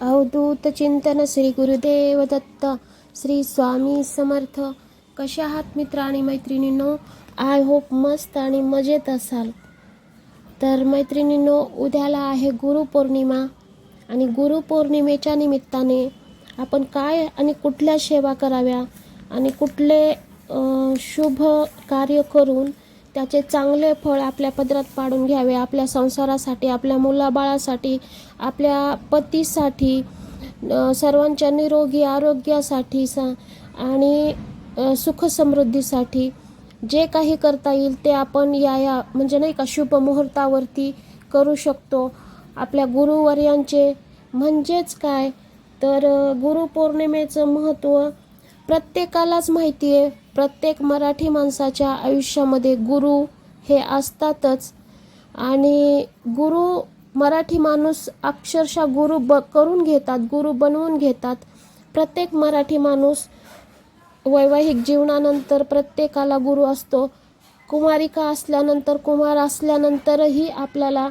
अवधूत चिंतन श्री गुरुदेव दत्त श्री स्वामी समर्थ. कशा आहात मित्र आणि मैत्रिणींनो? आय होप मस्त आणि मजेत असाल. तर मैत्रिणींनो उद्याला आहे गुरुपौर्णिमा आणि गुरुपौर्णिमेच्या निमित्ताने आपण काय आणि कुठल्या सेवा कराव्या आणि कुठले शुभ कार्य करून त्याचे चांगले फळ आपल्या पदरात पाडून घ्यावे आपल्या संसारासाठी आपल्या मुलाबाळासाठी आपल्या पतीसाठी सर्वांच्या निरोगी आरोग्यासाठी सा आणि सुखसमृद्धीसाठी. जे काही करता येईल ते आपण या या म्हणजे नाही का शुभ मुहूर्तावरती करू शकतो. आपल्या गुरुवर्यांचे म्हणजेच काय? तर गुरुपौर्णिमेचं महत्त्व प्रत्येकालाच माहिती आहे प्रत्येक मराठी माणसाच्या आयुष्यामध्ये गुरु हे असतातच. आणि गुरु मराठी माणूस अक्षरशः गुरु ब करून घेतात गुरु बनवून घेतात. प्रत्येक मराठी माणूस वैवाहिक जीवनानंतर प्रत्येकाला गुरु असतो. कुमारिका असल्यानंतर कुमार असल्यानंतरही आपल्याला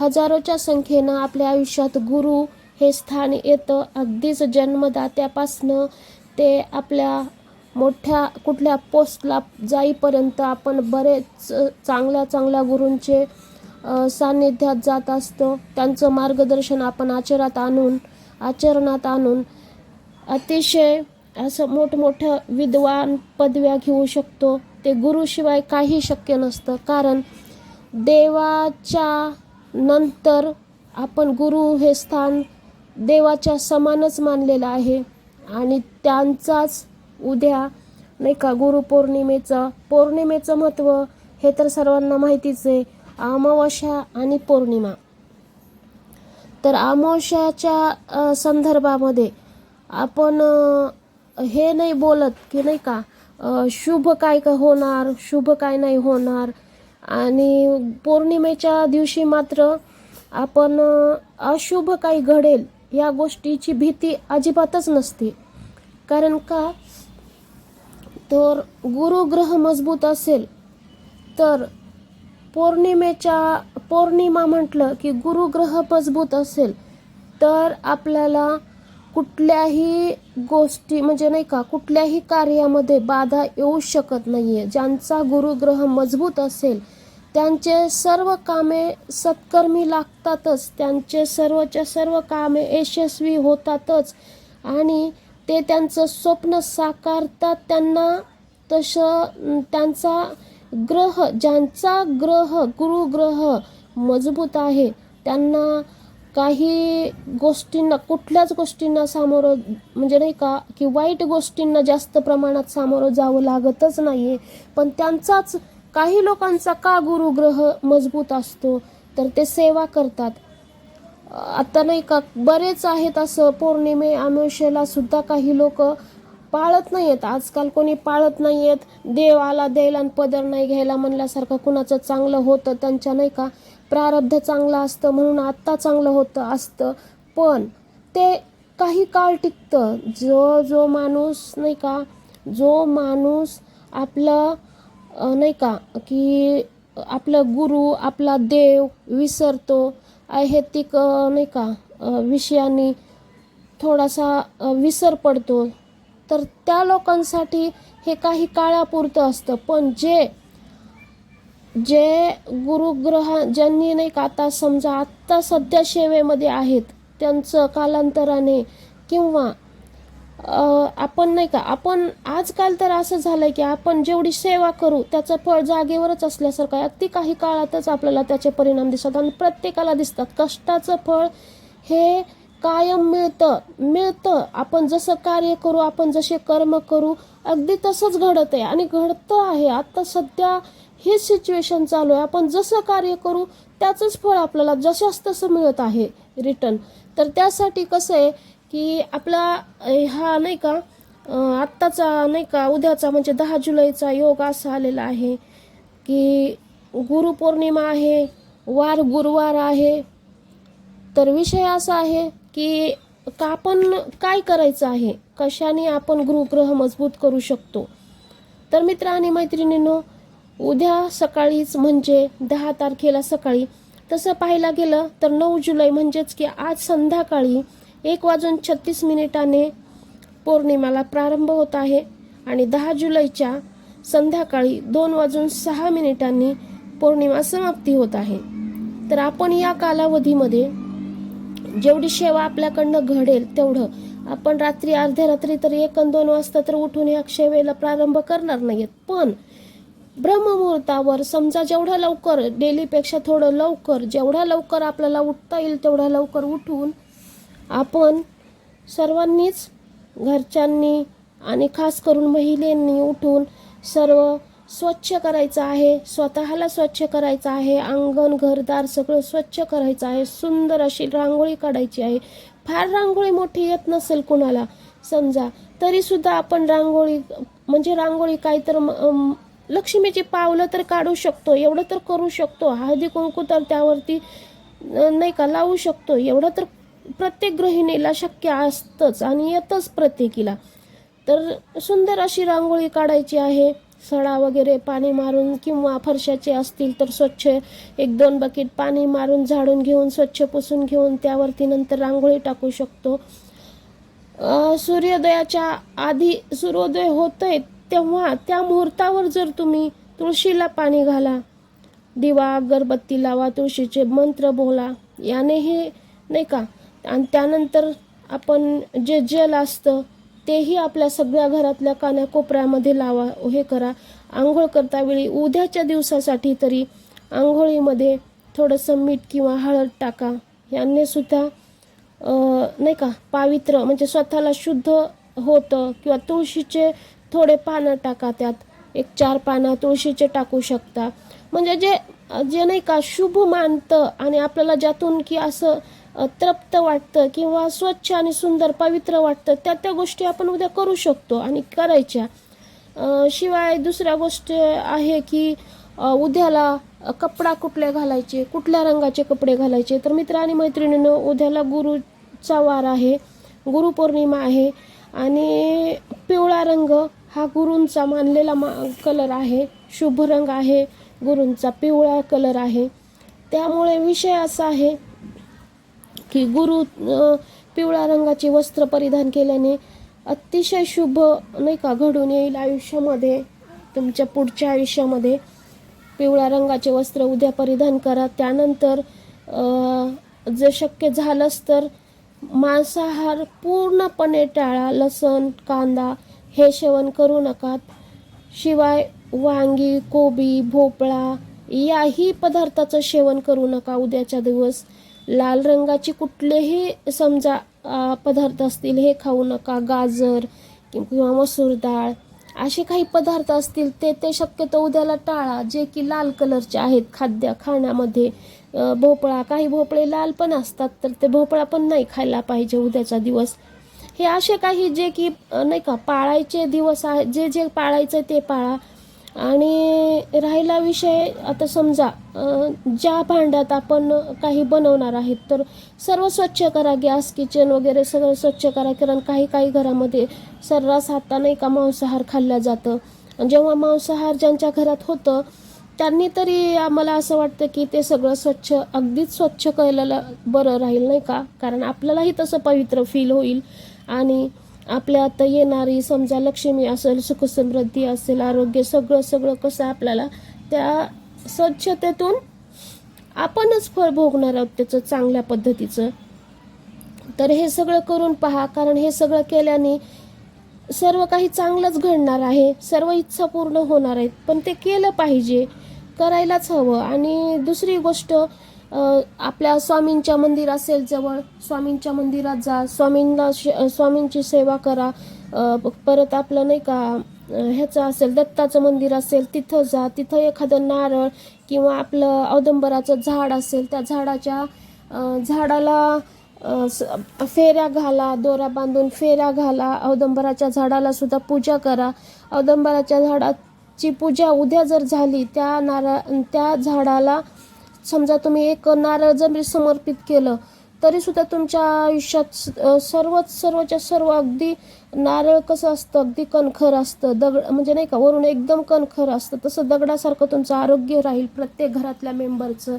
हजारोच्या संख्येनं आपल्या आयुष्यात गुरु हे स्थान येतं. अगदीच जन्मदात्यापासनं ते आपल्या मोठ्या कुठल्या पोस्टला जाईपर्यंत आपण बरेच चांगल्या चांगल्या गुरूंचे सान्निध्यात जात असतो. त्यांचं मार्गदर्शन आपण आचरात आणून आचरणात आणून अतिशय असं मोठमोठं विद्वान पदव्या घेऊ शकतो. ते गुरुशिवाय काही शक्य नसतं. कारण देवाच्या नंतर आपण गुरु हे स्थान देवाच्या समानच मानलेलं आहे. आणि त्यांचाच उद्या नाही का गुरुपौर्णिमेचं पौर्णिमेचं महत्त्व हे तर सर्वांना माहितीच आहे. अमावस्या आणि पौर्णिमा. तर अमावस्याच्या संदर्भामध्ये आपण हे नाही बोलत की नाही का शुभ काय का होणार शुभ काय नाही होणार. आणि पौर्णिमेच्या दिवशी मात्र आपण अशुभ काही घडेल या गोष्टीची भीती अजिबातच नसते. कारण का? तर गुरुग्रह मजबूत असेल तर पौर्णिमेच्या पौर्णिमा म्हटलं की गुरुग्रह मजबूत असेल तर आपल्याला कुठल्याही गोष्टी म्हणजे नाही का कुठल्याही कार्यामध्ये बाधा येऊ शकत नाही आहे ज्यांचा गुरुग्रह मजबूत असेल त्यांचे सर्व कामे सत्कर्मी लागतातच. त्यांचे सर्वच्या सर्व कामे यशस्वी होतातच. आणि ते त्यांचं स्वप्न साकारतात. त्यांना तसं त्यांचा ग्रह ज्यांचा ग्रह गुरुग्रह मजबूत आहे त्यांना काही गोष्टींना कुठल्याच गोष्टींना सामोरं म्हणजे नाही का की वाईट गोष्टींना जास्त प्रमाणात सामोरं जावं लागतच नाही आहे पण त्यांचाच काही लोकांचा का गुरुग्रह मजबूत असतो? तर ते सेवा करतात. आता नाही का बरेच आहेत असं पौर्णिमे अमावस्येला सुद्धा काही लोक पाळत नाही आहेत. आजकाल कोणी पाळत नाही आहेत. देव आला द्यायला आणि पदर नाही घ्यायला म्हणल्यासारखं कुणाचं चांगलं होतं त्यांच्या नाही का प्रारब्ध चांगलं असतं म्हणून आत्ता चांगलं होतं असतं. पण ते काही काळ टिकतं. जो जो माणूस नाही का जो माणूस आपलं नाही का की आपलं गुरु आपला देव विसरतो ऐहेतिक नाही का विषयांनी थोडासा विसर पडतो. तर त्या लोकांसाठी हे काही काळापुरतं असतं. पण जे जे गुरुग्रह ज्यांनी नाही का आता समजा आत्ता सध्या सेवेमध्ये आहेत त्यांचं कालांतराने किंवा आपण नाही का आपण आजकाल तर असं झालंय की आपण जेवढी सेवा करू त्याचं फळ जागेवरच असल्यासारखं आहे. अगदी काही काळातच आपल्याला त्याचे परिणाम दिसतात आणि प्रत्येकाला दिसतात. कष्टाचं फळ हे कायम मिळतं. मिळतं. आपण जसं कार्य करू आपण जसे कर्म करू अगदी तसंच घडत आहे आणि घडतं आहे. आता सध्या ही सिच्युएशन चालू आहे. आपण जसं कार्य करू त्याचंच फळ आपल्याला जशाच तसं मिळत आहे रिटर्न तर त्यासाठी कसं आहे की आपला हा नाही का आत्ताचा नाही का उद्याचा म्हणजे दहा जुलैचा योग असा आलेला आहे की गुरुपौर्णिमा आहे वार गुरुवार आहे. तर विषय असा आहे की का आपण काय करायचं आहे? कशाने आपण गृहग्रह मजबूत करू शकतो? तर मित्र आणि मैत्रिणींनो उद्या सकाळीच म्हणजे दहा तारखेला सकाळी तसं पाहायला गेलं तर नऊ जुलै म्हणजेच की आज संध्याकाळी एक वाजून छत्तीस मिनिटाने पौर्णिमाला प्रारंभ होत आहे आणि दहा जुलैच्या संध्याकाळी दोन वाजून सहा मिनिटांनी पौर्णिमा समाप्ती होत आहे. तर आपण या कालावधीमध्ये जेवढी सेवा आपल्याकडनं घडेल तेवढं आपण रात्री अर्ध्या रात्री तर एक दोन वाजता तर उठून या सेवेला प्रारंभ करणार नाहीत. पण ब्रह्ममुहूर्तावर समजा जेवढ्या लवकर डेलीपेक्षा थोडं लवकर जेवढ्या लवकर आपल्याला उठता येईल तेवढ्या लवकर उठून आपण सर्वांनीच घरच्यांनी आणि खास करून महिलांनी उठून सर्व स्वच्छ करायचं आहे स्वतःला स्वच्छ करायचं आहे अंगण घरदार सगळं स्वच्छ करायचं आहे सुंदर अशी रांगोळी काढायची आहे. फार रांगोळी मोठी येत नसेल कुणाला समजा. तरीसुद्धा आपण रांगोळी म्हणजे रांगोळी काय तर लक्ष्मीची पावलं तर काढू शकतो एवढं तर करू शकतो. हळदी कुंकू तर त्यावरती नाही का लावू शकतो. एवढं तर प्रत्येक गृहिणीला शक्य असतंच आणि येतच प्रत्येकीला. तर सुंदर अशी रांगोळी काढायची आहे. सडा वगैरे पाणी मारून किंवा फरशाचे असतील तर स्वच्छ एक दोन बकेट पाणी मारून झाडून घेऊन स्वच्छ पुसून घेऊन त्यावरती नंतर रांगोळी टाकू शकतो. सूर्योदयाच्या आधी सूर्योदय होतोय तेव्हा त्या मुहूर्तावर जर तुम्ही तुळशीला पाणी घाला दिवा अगरबत्ती लावा तुळशीचे मंत्र बोला याने हे नाही का? आणि त्यानंतर आपण जे जल असतं तेही आपल्या सगळ्या घरातल्या कानाकोपऱ्यामध्ये लावा हे करा. आंघोळ करता वेळी उद्याच्या दिवसासाठी तरी आंघोळीमध्ये थोडंसं मीठ किंवा हळद टाका. यांनीसुद्धा नाही का पावित्र म्हणजे स्वतःला शुद्ध होतं किंवा तुळशीचे थोडे पानं टाका त्यात. एक चार पानं तुळशीचे टाकू शकता. म्हणजे जे जे नाही का शुभ मानतं आणि आपल्याला ज्यातून की असं तृप्त वाटतं किंवा स्वच्छ आणि सुंदर पवित्र वाटतं त्या त्या गोष्टी आपण उद्या करू शकतो आणि करायच्या. शिवाय दुसऱ्या गोष्ट आहे की उद्याला कपडा कुठले घालायचे कुठल्या रंगाचे कपडे घालायचे? तर मित्र आणि मैत्रिणीनं उद्याला गुरुचा वार आहे गुरुपौर्णिमा आहे आणि पिवळा रंग हा गुरूंचा मानलेला मा कलर आहे शुभ रंग आहे गुरूंचा पिवळा कलर आहे. त्यामुळे विषय असा आहे की गुरु पिवळ्या रंगाचे वस्त्र परिधान केल्याने अतिशय शुभ नाही का घडून येईल आयुष्यामध्ये तुमच्या पुढच्या आयुष्यामध्ये. पिवळ्या रंगाचे वस्त्र उद्या परिधान करा. त्यानंतर जर शक्य झालंच तर मांसाहार पूर्णपणे टाळा. लसण कांदा हे सेवन करू नका. शिवाय वांगी कोबी भोपळा याही पदार्थाचं सेवन करू नका उद्याच्या दिवस. लाल रंगाचे कुठलेही समजा पदार्थ असतील हे खाऊ नका गाजर किंवा मसूर डाळ असे काही पदार्थ असतील ते ते शक्यतो उद्याला टाळा जे की लाल कलरचे आहेत खाद्य खाण्यामध्ये भोपळा काही भोपळे लाल पण असतात तर ते भोपळा पण नाही खायला पाहिजे उद्याचा दिवस. हे असे काही जे की नाही का पाळायचे दिवस आहेत जे जे पाळायचं ते पाळा. आणि राहिला विषय आता समजा ज्या भांड्यात आपण काही बनवणार आहेत तर सर्व स्वच्छ करा गॅस किचन वगैरे सगळं स्वच्छ करा कारण काही काही घरामध्ये सर्रास हाताने नाही का मांसाहार खाल्ला जातं. जेव्हा मांसाहार ज्यांच्या घरात होतं त्यांनी तरी आम्हाला असं वाटतं की ते सगळं स्वच्छ अगदीच स्वच्छ केलेलं बरं राहील नाही का? कारण आपल्यालाही तसं पवित्र फील होईल. आणि आपल्या आता येणारी समजा लक्ष्मी असेल सुखसमृद्धी असेल आरोग्य सगळं सगळं कसं आपल्याला त्या स्वच्छतेतून आपणच फळ भोगणार आहोत त्याचं चांगल्या पद्धतीचं. तर हे सगळं करून पहा कारण हे सगळं केल्याने सर्व काही चांगलंच घडणार आहे सर्व इच्छा पूर्ण होणार आहेत. पण ते केलं पाहिजे करायलाच हवं. आणि दुसरी गोष्ट आपल्या स्वामींच्या मंदिर असेल जवळ स्वामींच्या मंदिरात जा स्वामींना शे स्वामींची सेवा करा. परत आपलं नाही का ह्याचं असेल दत्ताचं मंदिर असेल तिथं जा. तिथं एखादं नारळ किंवा आपलं औदंबराचं झाड असेल त्या झाडाच्या झाडाला फेऱ्या घाला दोरा बांधून फेऱ्या घाला. औदंबराच्या झाडाला सुद्धा पूजा करा. औदंबराच्या झाडाची पूजा उद्या जर झाली त्या नारळ त्या झाडाला समजा तुम्ही एक नारळ जरी समर्पित केलं तरी सुद्धा तुमच्या आयुष्यात सर्वच सर्वच्या सर्व अगदी नारळ कसं असतं? अगदी कणखर असतं. दगड म्हणजे नाही का वरून एकदम कणखर असतं. तसं दगडासारखं तुमचं आरोग्य राहील प्रत्येक घरातल्या मेंबरचं.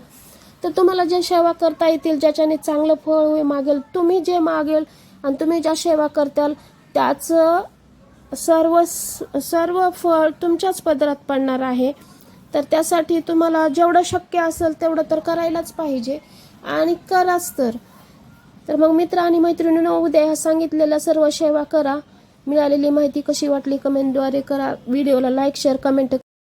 तर तुम्हाला जे सेवा करता येतील ज्याच्याने चांगलं फळ होईल मागेल तुम्ही जे मागेल आणि तुम्ही ज्या सेवा करताल त्याचं सर्व सर्व फळ तुमच्याच पदरात पडणार आहे. तर त्यासाठी तुम्हाला जेवढं शक्य असेल तेवढं तर करायलाच पाहिजे. आणि कराच तर. तर मग मित्र आणि मैत्रिणीनं उद्या ह्या सांगितलेल्या सर्व सेवा करा. मिळालेली माहिती कशी वाटली कमेंटद्वारे करा. व्हिडिओला लाईक शेअर कमेंट